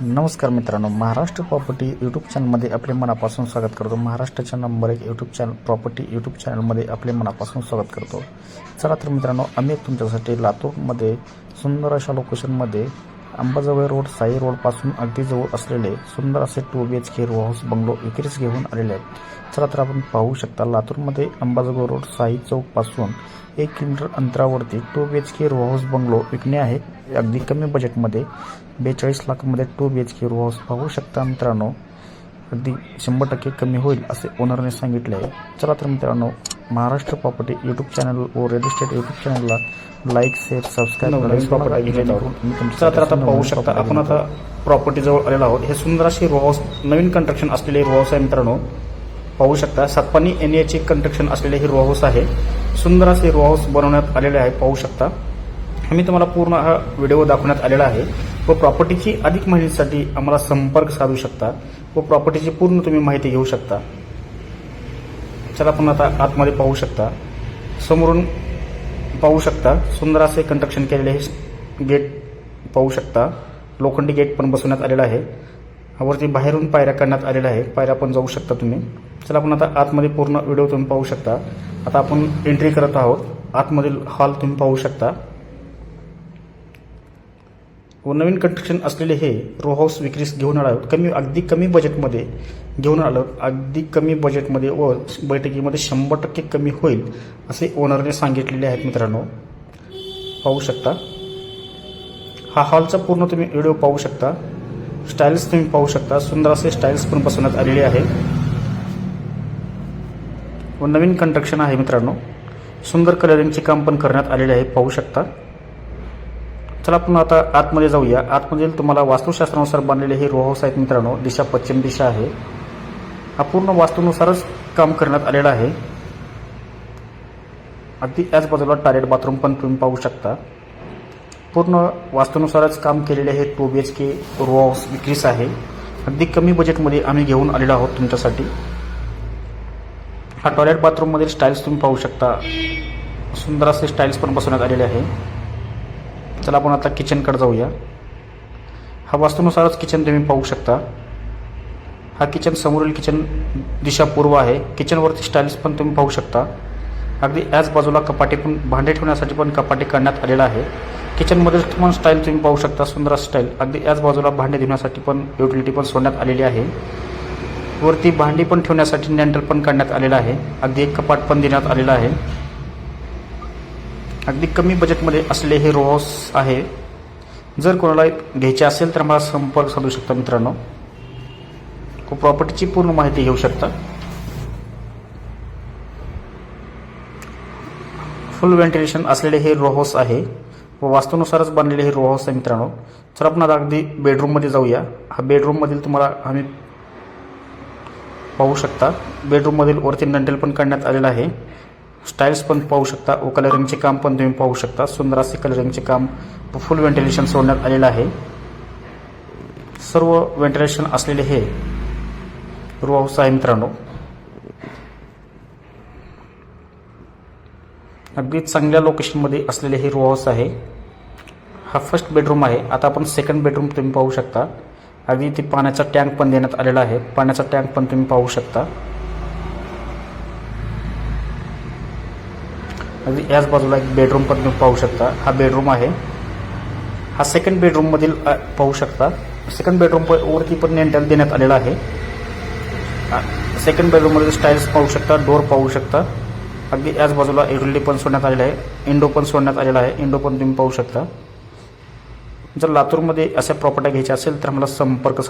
नमस्कार मित्रांनो Maharashtra property YouTube चॅनलमध्ये आपले मनापासून स्वागत करतो. महाराष्ट्राच्या नंबर एक यूट्यूब चॅनल प्रॉपर्टी यूट्यूब चॅनलमध्ये आपले मनापासून स्वागत करतो. चला तर मित्रांनो आम्ही तुमच्यासाठी लातूरमध्ये सुंदर अशा लोकेशनमध्ये अंबाजोगाई रोड साई रोडपासून अगदी जवळ असलेले सुंदर असे two B H K row house bungalow विक्रीस घेऊन आलेले आहेत. चला तर आपण पाहू शकता लातूरमध्ये अंबाजोगाई रोड साई चौकपासून एक किलोमीटर अंतरावरती two B H K row house bungalow विकणे आहे. अगदी कमी बजेटमध्ये बेचाळीस लाखामध्ये two B H K row house पाहू शकता मित्रांनो. अगदी शंभर टक्के कमी होईल असे ओनरने सांगितले आहे. चला तर मित्रांनो महाराष्ट्र प्रॉपर्टी यूट्यूब चॅनल व रिअल इस्टेट यूट्यूब चॅनलला लाईक शेअर सबस्क्राईब आहोत. चला तर आता पाहू शकता. आपण आता प्रॉपर्टी जवळ आलेलो आहोत. हे सुंदर असे रो हाऊस नवीन कंस्ट्रक्शन असलेले रो हाऊस आहे मित्रांनो. पाहू शकता. सातपानी एन एचे कंस्ट्रक्शन असलेले हे रो हाऊस आहे. सुंदर असे रो हाऊस बनवण्यात आलेले आहे. पाहू शकता. मी तुम्हाला पूर्ण हा व्हिडिओ दाखवण्यात आलेला आहे. व प्रॉपर्टीची अधिक माहितीसाठी आम्हाला संपर्क साधू शकता. व प्रॉपर्टीची पूर्ण तुम्ही माहिती घेऊ शकता. चला आपण आता आतमध्ये पाहू शकता. समोरून पाहू शकता सुंदर असे कंस्ट्रक्शन केलेले हे गेट पाहू शकता. लोखंडी गेट पण बसवण्यात आलेला आहे. वरती बाहेरून पायऱ्या काढण्यात आलेल्या आहे पायऱ्या पण जाऊ शकता तुम्ही. चला आपण आता आतमध्ये पूर्ण व्हिडिओ तुम्ही पाहू शकता. आता आपण एंट्री करत आहोत. आतमधील हॉल तुम्ही पाहू शकता. व नवीन कंस्ट्रक्शन असलेले हे रो हाऊस विक्रीस घेऊन आलो. आहोत कमी अगदी कमी बजेटमध्ये घेऊन आलो. अगदी कमी बजेटमध्ये व बैठकीमध्ये शंभर टक्के कमी होईल असे ओनरने सांगितलेले आहेत मित्रांनो. पाहू शकता. हा हॉलचा पूर्ण तुम्ही व्हिडिओ पाहू शकता. स्टाईल्स तुम्ही पाहू शकता. सुंदर असे स्टाईल्स पण बसवण्यात आलेले आहे. व नवीन कंस्ट्रक्शन आहे मित्रांनो. सुंदर कलरिंगचे काम पण करण्यात आलेले आहे. पाहू शकता. चला आपण आता आतमध्ये जाऊया. आतमधील तुम्हाला वास्तुशास्त्रानुसार बांधलेले हे रो हाऊस आहेत मित्रांनो. दिशा पश्चिम दिशा आहे. हा पूर्ण वास्तूनुसारच काम करण्यात आलेला आहे. अगदी याच बाजूला टॉयलेट बाथरूम पण तुम्ही पाहू शकता. पूर्ण वास्तूनुसारच काम केलेले हे two B H K row house विक्रीस आहे. अगदी कमी बजेटमध्ये आम्ही घेऊन आलेलो आहोत तुमच्यासाठी. हा टॉयलेट बाथरूममधील स्टाईल्स तुम्ही पाहू शकता. सुंदर असे स्टाईल्स पण बसवण्यात आलेले आहे. चला आपण आता किचनकडे जाऊया. हा वास्तूनुसारच किचन तुम्ही पाहू शकता. हा किचन समोरील किचन दिशा पूर्व आहे. किचनवरती स्टाईल्स पण तुम्ही पाहू शकता. अगदी याच बाजूला कपाटे पण भांडे ठेवण्यासाठी पण कपाटे करण्यात आलेलं आहे. किचनमध्ये पण स्टाईल तुम्ही पाहू शकता सुंदर स्टाईल अगदी याच बाजूला भांडे धुण्यासाठी पण युटिलिटी पण सोडण्यात आलेली आहे. वरती भांडी पण ठेवण्यासाठी नँटल पण काढण्यात आलेलं आहे. अगदी एक कपाट पण देण्यात आलेलं आहे. अगदी कमी बजेटमध्ये असले हे रो आहे. जर कोणाला घ्यायचे असेल तर मला संपर्क साधू शकता मित्रांनो. व प्रॉपर्टीची पूर्ण माहिती घेऊ शकता. फुल व्हेंटिलेशन असलेले हे रो आहे. व वास्तूनुसारच बांधलेले हे रो आहे मित्रांनो. तर आपण आता अगदी बेडरूममध्ये जाऊया. हा बेडरूममधील तुम्हाला आम्ही पाहू शकता. बेडरूममधील वरती नंडेल पण काढण्यात आलेलं आहे. स्टाईल्स पण पाहू शकता. व कलरिंगचे काम पण तुम्ही पाहू शकता. सुंदर असे कलरिंगचे काम फुल व्हेंटिलेशन सोडण्यात आलेलं आहे. सर्व व्हेंटिलेशन असलेले हे रो हाऊस आहे मित्रांनो अगदी चांगल्या लोकेशनमध्ये असलेले हे रो हाऊस आहे. हा फर्स्ट बेडरूम आहे. आता आपण सेकंड बेडरूम तुम्ही पाहू शकता. अगदी इथे पाण्याचा टँक पण देण्यात आलेला आहे. पाण्याचा टँक पण तुम्ही पाहू शकता. अगदी याच बाजूला एक बेडरूम पण तुम्ही पाहू शकता. हा बेडरूम आहे. हा सेकंड बेडरूममधील पाहू शकता. सेकंड बेडरूम वरती पण नेंटल देण्यात आलेला आहे. सेकंड बेडरूममधील स्टाईल्स पाहू शकता डोर पाहू शकता. अगदी याच बाजूला एल पण सोडण्यात आलेला आहे. इंडो पण सोडण्यात आलेला आहे. इंडो पण तुम्ही पाहू शकता. जर लातूरमध्ये अशा प्रॉपर्ट्या घ्यायच्या असेल तर मला संपर्क